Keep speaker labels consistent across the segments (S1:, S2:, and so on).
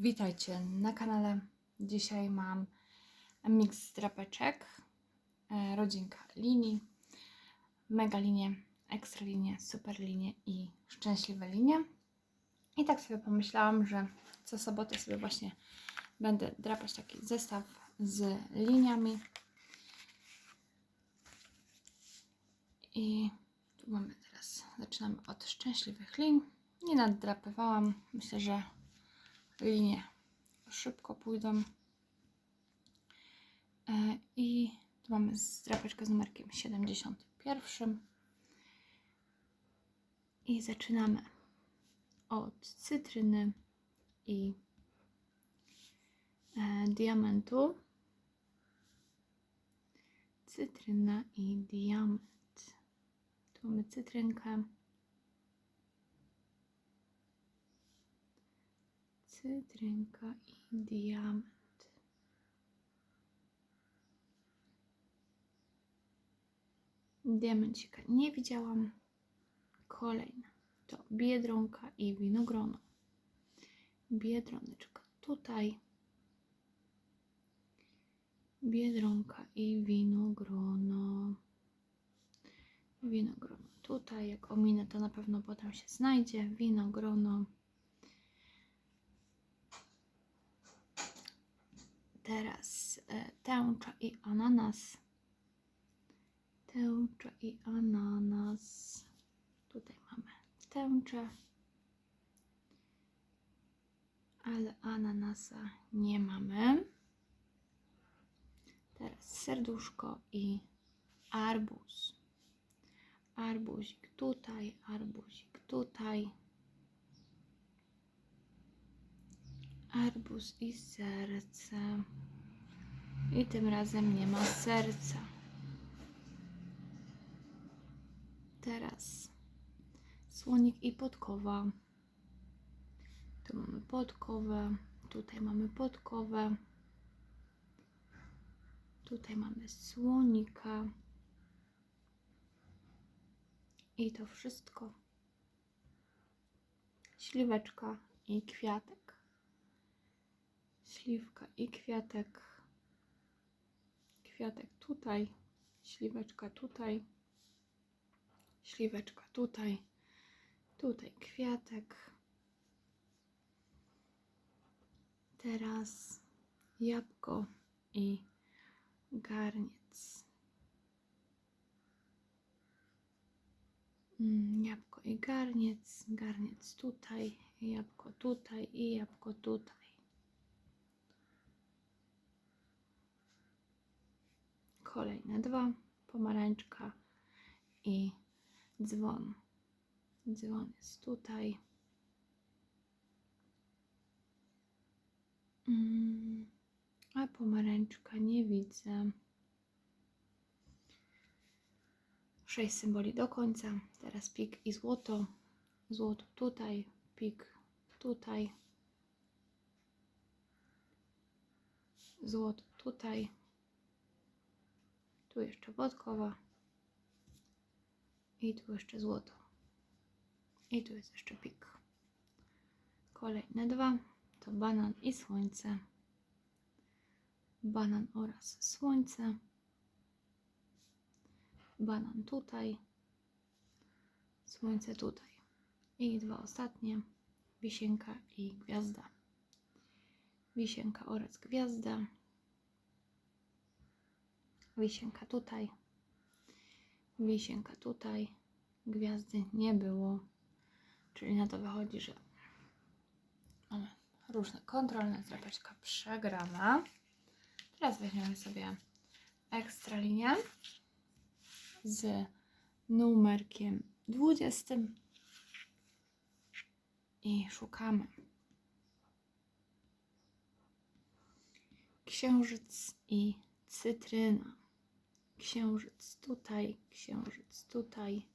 S1: Witajcie na kanale. Dzisiaj mam miks drapeczek, e, rodzinka linii, mega linie, ekstra linie, super linie i szczęśliwe linie. I tak sobie pomyślałam, że co sobotę sobie właśnie będę drapać taki zestaw z liniami. I tu mamy teraz, zaczynamy od szczęśliwych lin. Nie naddrapywałam, myślę, że linie szybko pójdą. E, I tu mamy drapeczkę z numerkiem 71. I zaczynamy od cytryny i e, diamentu. Cytryna i diament. Tu mamy cytrynkę. Cytrynka i diament. Diamencika nie widziałam. Kolejna to biedronka i winogrono. Biedroneczka tutaj. Biedronka i winogrono. Winogrono tutaj. Jak ominę, to na pewno potem się znajdzie. Winogrono. Teraz e, tęcza i ananas. Tęcza i ananas. Tutaj mamy tęczę. Ale ananasa nie mamy. Teraz serduszko i arbuz. Arbuzik tutaj, arbuzik tutaj. Arbuz i serce. I tym razem nie ma serca. Teraz słonik i podkowa. Tu mamy podkowę, tutaj mamy podkowę. Tutaj mamy słonika. I to wszystko. Śliweczka i kwiatek śliwka i kwiatek. Kwiatek tutaj, śliweczka tutaj, śliweczka tutaj, tutaj kwiatek. Teraz jabłko i garniec. Mm, jabłko i garniec, garniec tutaj, jabłko tutaj i jabłko tutaj. Kolejne dwa, pomarańczka i dzwon. Dzwon jest tutaj. Mm, a pomarańczka nie widzę. Sześć symboli do końca. Teraz pik i złoto. Złoto tutaj, pik tutaj. Złoto tutaj tu jeszcze podkowa. I tu jeszcze złoto. I tu jest jeszcze pik. Kolejne dwa. To banan i słońce. Banan oraz słońce. Banan tutaj. Słońce tutaj. I dwa ostatnie. Wisienka i gwiazda. Wisienka oraz gwiazda Wisienka tutaj. Wisienka tutaj. Gwiazdy nie było. Czyli na to wychodzi, że mamy różne kontrolne. Drapeczka przegrana. Teraz weźmiemy sobie ekstra linię z numerkiem 20 i szukamy. Księżyc i cytryna księżyc tutaj, księżyc tutaj,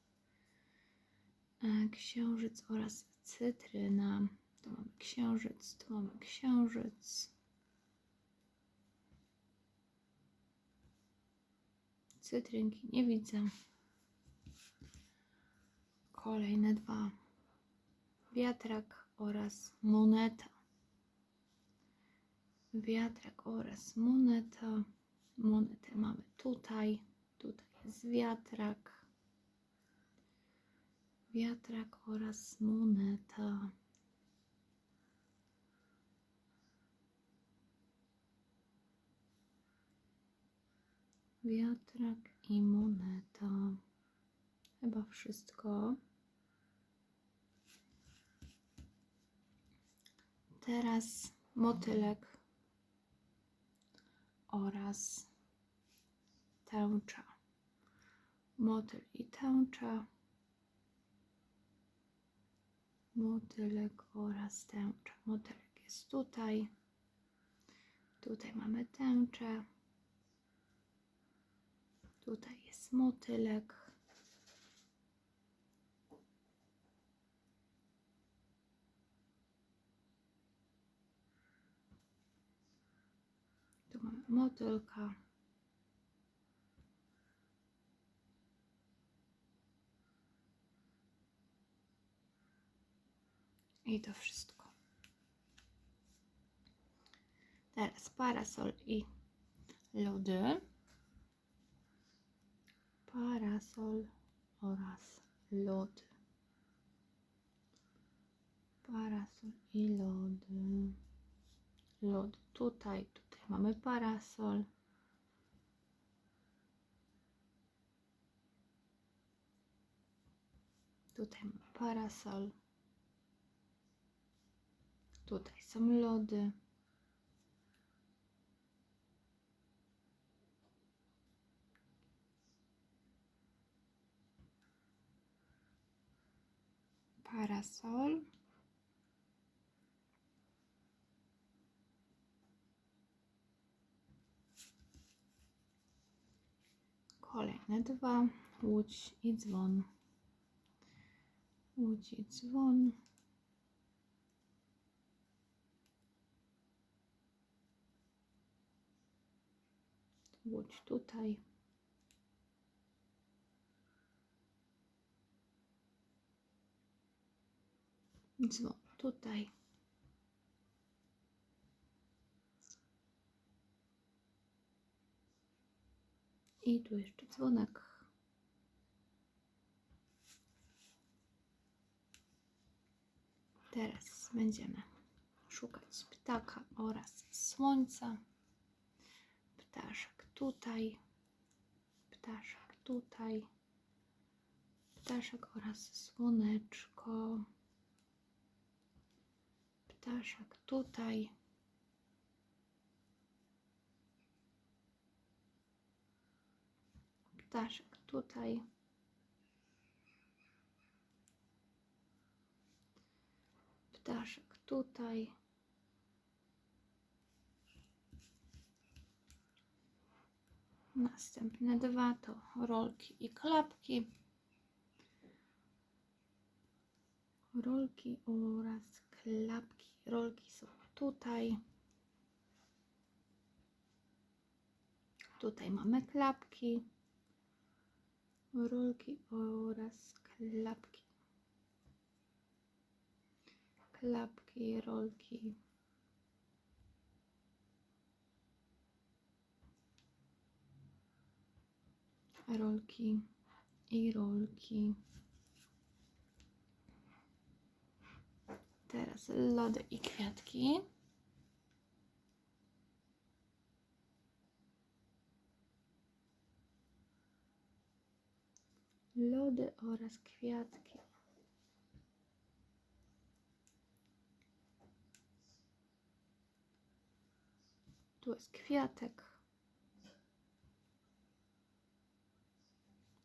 S1: e, księżyc oraz cytryna. Tu mamy księżyc, tu mamy księżyc. Cytrynki nie widzę. Kolejne dwa. Wiatrak oraz moneta. wiatrak oraz moneta. Monetę mamy tutaj. Tutaj jest wiatrak. Wiatrak oraz moneta. Wiatrak i moneta. Chyba wszystko. Teraz motylek oraz tęcza. Motyl i tęcza. Motylek oraz tęcza. Motylek jest tutaj. Tutaj mamy tęczę. Tutaj jest motylek. Tu mamy motylka. I to wszystko. Teraz parasol i lody. Parasol oraz lody. Parasol i lody. Lody tutaj, tutaj mamy parasol. Tutaj parasol. Tutaj są lody. Parasol. Kolejne dwa. Łódź i dzwon. Łódź i dzwon. Łódź tutaj. Dzwon tutaj. I tu jeszcze dzwonek. Teraz będziemy szukać ptaka oraz słońca. Ptaszek tutaj, ptaszek tutaj, ptaszek oraz słoneczko. Ptaszek tutaj. Ptaszek tutaj. Ptaszek tutaj. Następne dwa to rolki i klapki. Rolki oraz klapki. Rolki są tutaj. Tutaj mamy klapki. Rolki oraz klapki. Klapki, rolki. rolki i rolki. Teraz lody i kwiatki. Lody oraz kwiatki. Tu jest kwiatek.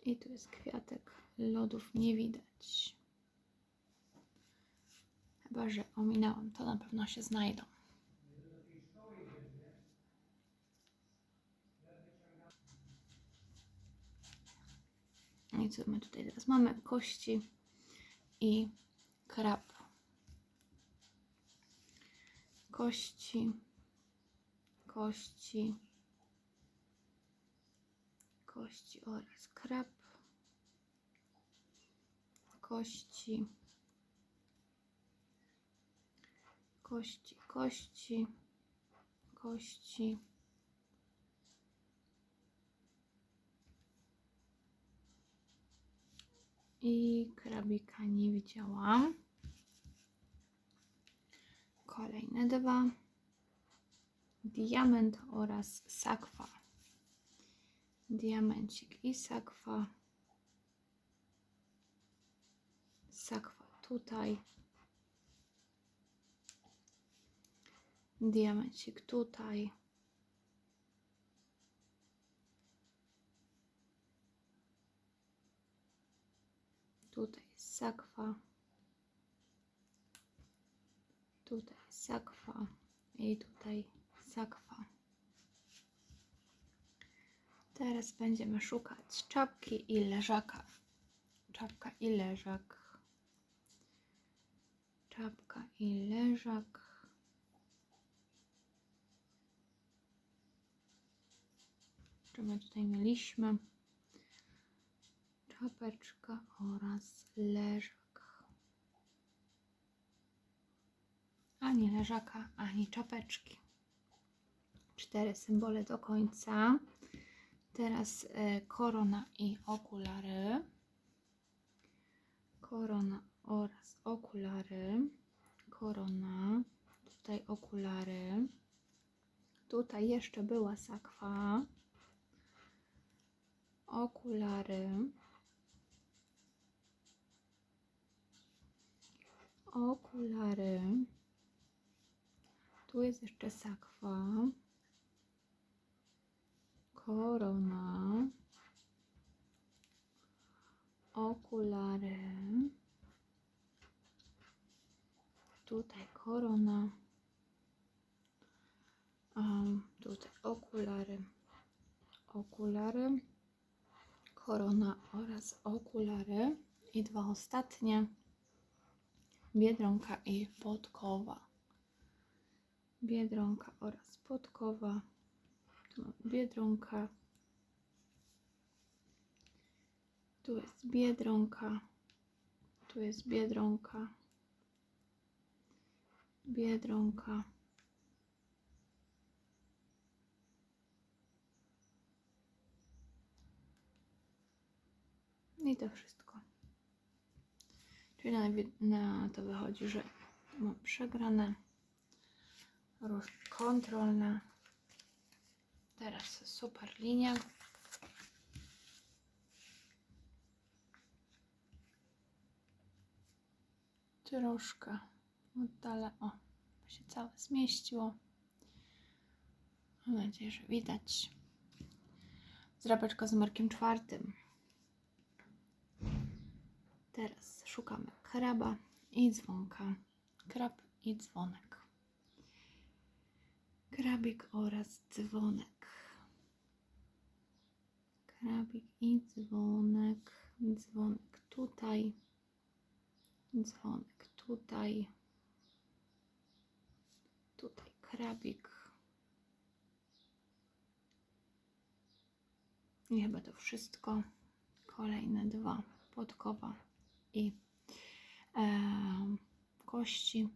S1: I tu jest kwiatek. Lodów nie widać. Chyba, że ominęłam, to na pewno się znajdą. I co my tutaj teraz mamy? Kości i krab. Kości, kości, kości oraz krab. Kości, kości, kości, kości. I krabika nie widziałam. Kolejne dwa. Diament oraz sakwa. Diamencik i sakwa. Sakwa tutaj. Diamencik tutaj. Tutaj sakwa. Tutaj sakwa. I tutaj sakwa. Teraz będziemy szukać czapki i leżaka. Czapka i leżak. Czapka i leżak. Czy my tutaj mieliśmy? Czapeczka oraz leżak. Ani leżaka, ani czapeczki. Cztery symbole do końca. Teraz e, korona i okulary. Korona oraz okulary. Korona. Tutaj okulary. Tutaj jeszcze była sakwa. Okulary. Okulary. Tu jest jeszcze sakwa. Korona. Okulary. Tutaj korona. A, tutaj okulary. Okulary. Korona oraz okulary. I dwa ostatnie. Biedronka i podkowa. Biedronka oraz podkowa. Tu biedronka. Tu jest biedronka. Tu jest biedronka. Biedronka. I to wszystko. Na, to wychodzi, że mam przegrane. Róż kontrolne. Teraz super linia. Troszkę oddalę. O, się całe zmieściło. Mam nadzieję, że widać. Zrapeczka z numerkiem czwartym. Teraz szukamy kraba i dzwonka. Krab i dzwonek. Krabik oraz dzwonek. Krabik i dzwonek. Dzwonek tutaj. Dzwonek tutaj. Tutaj krabik. I chyba to wszystko. Kolejne dwa. Podkowa i kości.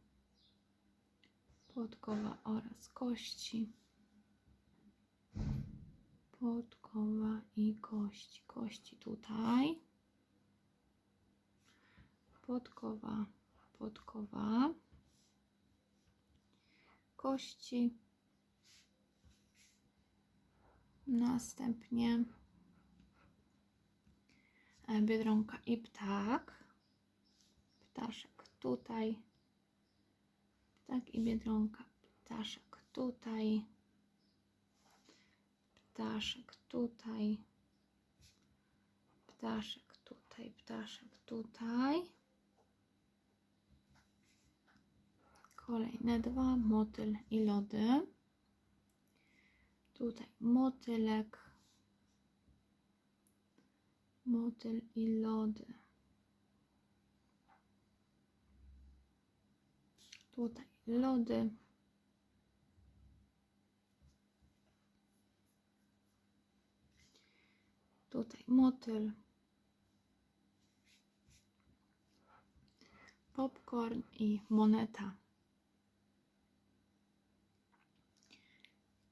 S1: Podkowa oraz kości. Podkowa i kości. Kości tutaj. Podkowa, podkowa. Kości. Następnie e, biedronka i ptak. Ptaszek tutaj. Ptak i biedronka. Ptaszek tutaj. Ptaszek tutaj. Ptaszek tutaj. Ptaszek tutaj. Kolejne dwa. Motyl i lody. Tutaj motylek. Motyl i lody. Tutaj lody. Tutaj motyl. Popcorn i moneta.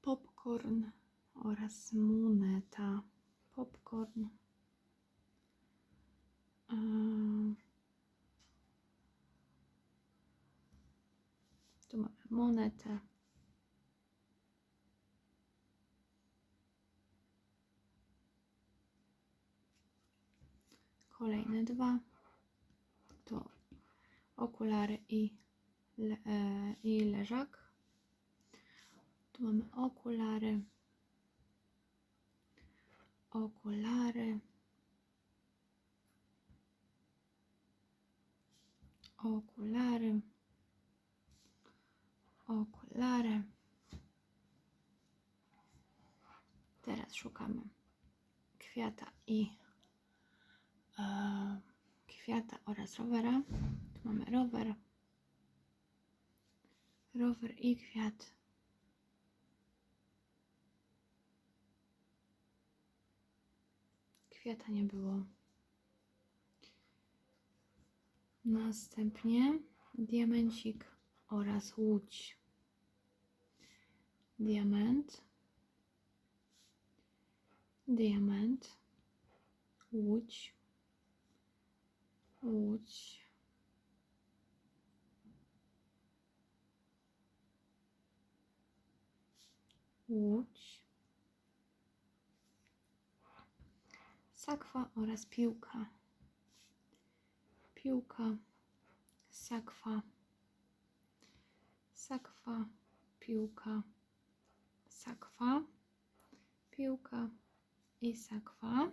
S1: popcorn oraz moneta. Popcorn. Eee, Tu mamy monetę. Kolejne dwa. To okulary i, le, e, i leżak. Tu mamy okulary. Okulary. Okulary. Okulary. Teraz szukamy kwiata i e, kwiata oraz rowera. Tu mamy rower. Rower i kwiat. Kwiata nie było. Następnie diamencik oraz łódź. Diament. Diament. Łódź. Łódź. Łódź. Sakwa oraz piłka. Piłka. Sakwa. Sakwa. Piłka. Sakwa. Piłka i sakwa.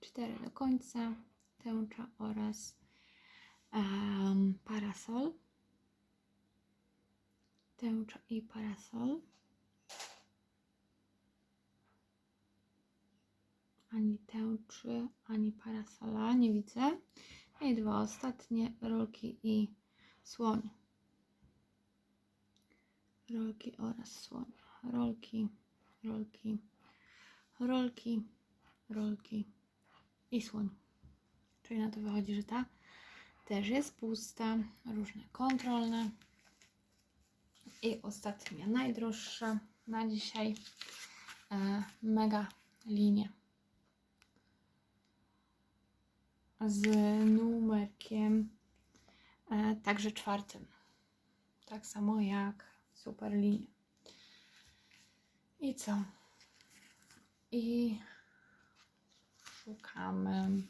S1: Cztery do końca. Tęcza oraz em, parasol. Tęcza i parasol. Ani tęczy, ani parasola nie widzę. I dwa ostatnie, rolki i słoń. Rolki oraz słoń. Rolki, rolki, rolki, rolki i słoń. Czyli na to wychodzi, że ta też jest pusta. Różne kontrolne. I ostatnia, najdroższa na dzisiaj. E, mega linie. z numerkiem e, także czwartym. Tak samo jak super linie. I co? I szukamy.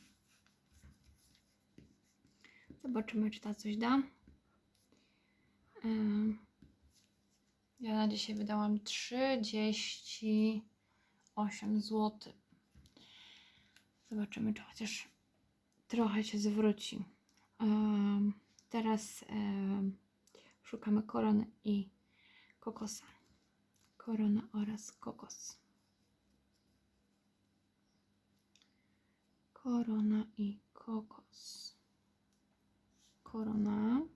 S1: Zobaczymy, czy ta coś da. Ja na dzisiaj wydałam 38 zł. Zobaczymy, czy chociaż trochę się zwróci. Teraz szukamy korony i kokosa. Korona oraz kokos. Korona i kokos. Korona.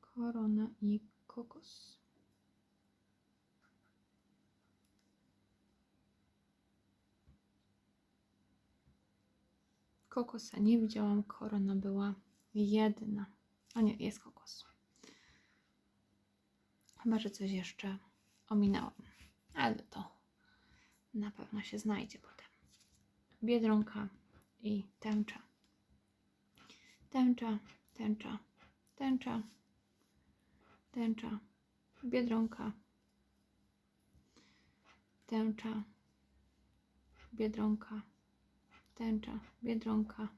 S1: Korona i kokos. Kokosa nie widziałam, korona była jedna. A nie, jest kokos. Chyba, że coś jeszcze ominęłam. Ale to na pewno się znajdzie potem. Biedronka i tęcza. Tęcza, tęcza, tęcza, tęcza, biedronka, tęcza, biedronka, tęcza, biedronka,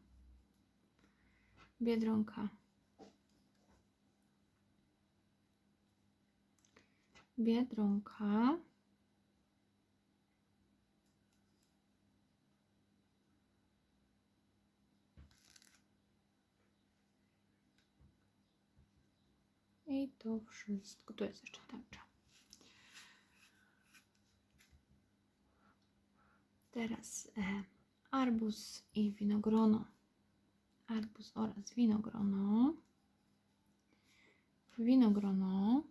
S1: biedronka, biedronka, i to wszystko. Tu jest jeszcze tęcza. Teraz e, arbuz i winogrono. Arbuz oraz winogrono. Winogrono.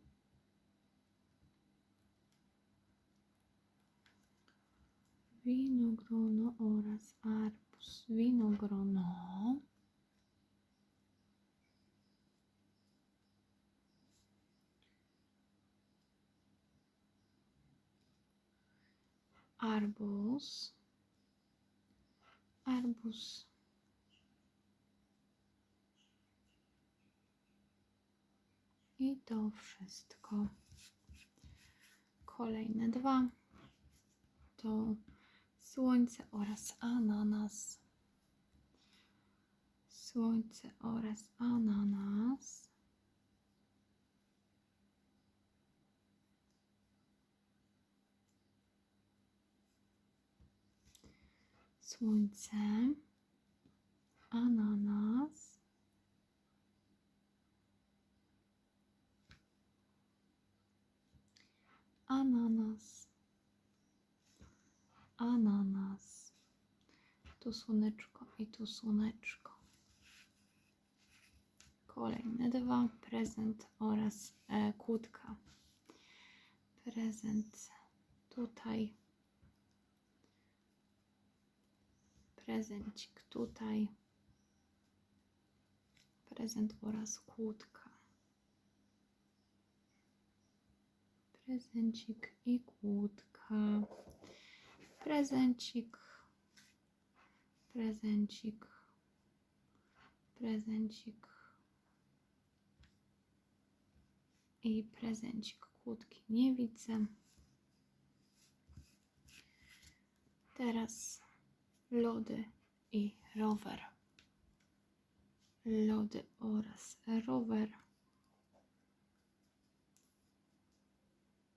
S1: Winogrono oraz arbuz. Winogrono. Arbuz. Arbuz. I to wszystko. Kolejne dwa to słońce oraz ananas. Słońce oraz ananas. Słońce, ananas, ananas, ananas. Tu słoneczko i tu słoneczko. Kolejne dwa, prezent oraz e, kłódka. Prezent tutaj. Prezencik tutaj. Prezent oraz kłódka. Prezencik i kłódka. Prezencik. Prezencik. Prezencik. I prezencik kłódki nie widzę. Teraz lody i rower. Lody oraz rower.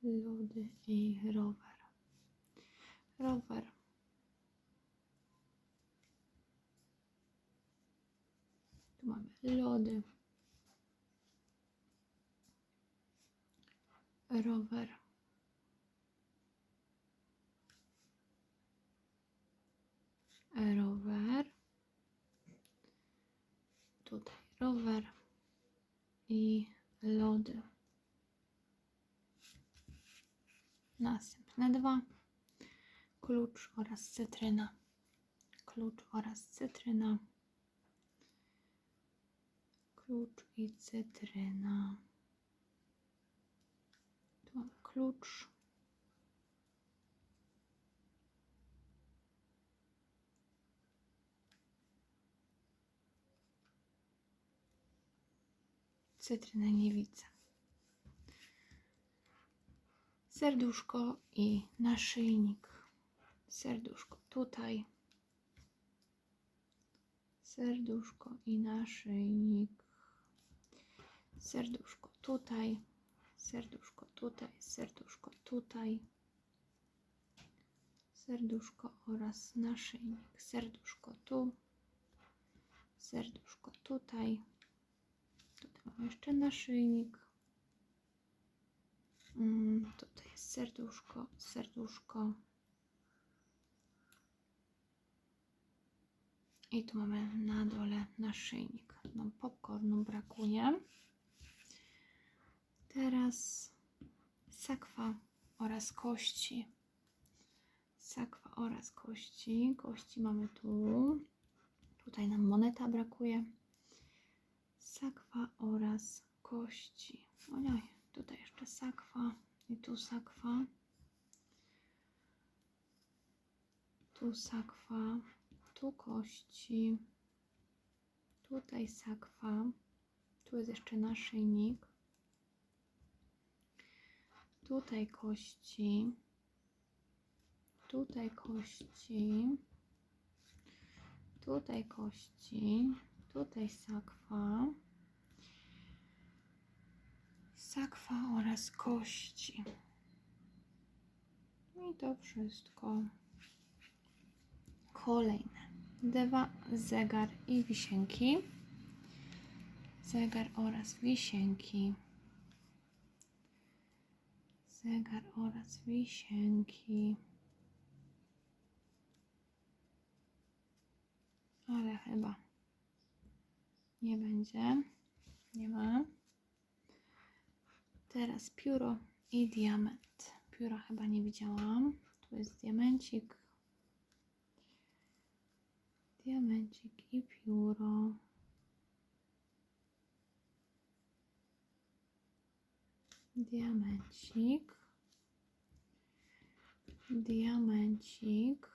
S1: Lody i rower. Rower. Tu mamy lody. Rower. rower. Tutaj rower i lody. Następne dwa. Klucz oraz cytryna. Klucz oraz cytryna. Klucz i cytryna. Tu mamy klucz. Cytrynę nie widzę. Serduszko i naszyjnik. Serduszko tutaj. Serduszko i naszyjnik. Serduszko tutaj. Serduszko tutaj. Serduszko tutaj. Serduszko oraz naszyjnik. Serduszko tu. Serduszko tutaj. Tutaj mamy jeszcze naszyjnik. Mm, tutaj jest serduszko, serduszko. I tu mamy na dole naszyjnik. Nam popcornu brakuje. Teraz sakwa oraz kości. Sakwa oraz kości. Kości mamy tu. Tutaj nam moneta brakuje. Sakwa oraz kości. Ojoj, tutaj jeszcze sakwa i tu sakwa. Tu sakwa, tu kości. Tutaj sakwa. Tu jest jeszcze naszyjnik. Tutaj kości. Tutaj kości. Tutaj kości. Tutaj sakwa. Sakwa oraz kości. I to wszystko. Kolejne. Dwa, zegar i wisienki. Zegar oraz wisienki. Zegar oraz wisienki. Ale chyba nie będzie. Nie ma. Teraz pióro i diament. Pióra chyba nie widziałam. Tu jest diamencik. Diamencik i pióro. Diamencik. Diamencik.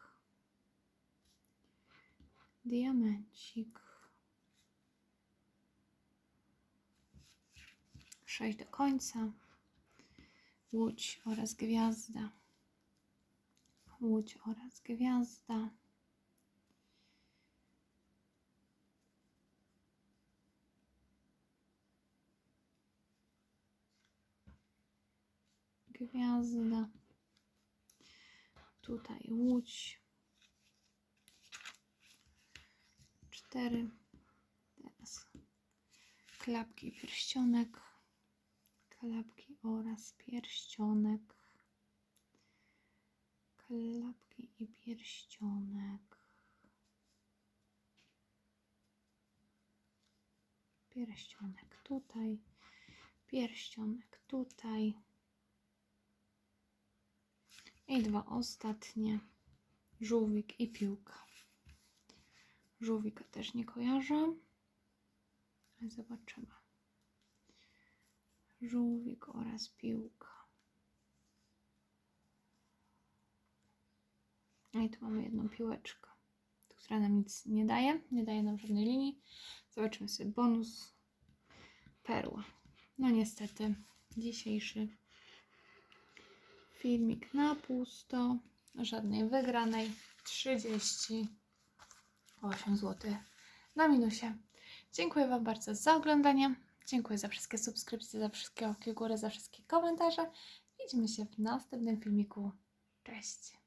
S1: Diamencik. 6 do końca. Łódź oraz gwiazda. Łódź oraz gwiazda. Gwiazda. Tutaj łódź. Cztery. Teraz klapki pierścionek. Klapki oraz pierścionek. Klapki i pierścionek. Pierścionek tutaj. Pierścionek tutaj. I dwa ostatnie. Żółwik i piłka. Żółwika też nie kojarzę. Ale zobaczymy. Żółwik oraz piłka. No i tu mamy jedną piłeczkę, która nam nic nie daje. Nie daje nam żadnej linii. Zobaczymy sobie bonus. Perła. No niestety, dzisiejszy filmik na pusto. Żadnej wygranej. 38 zł na minusie. Dziękuję Wam bardzo za oglądanie. Dziękuję za wszystkie subskrypcje, za wszystkie łapki w górę, za wszystkie komentarze. Widzimy się w następnym filmiku. Cześć!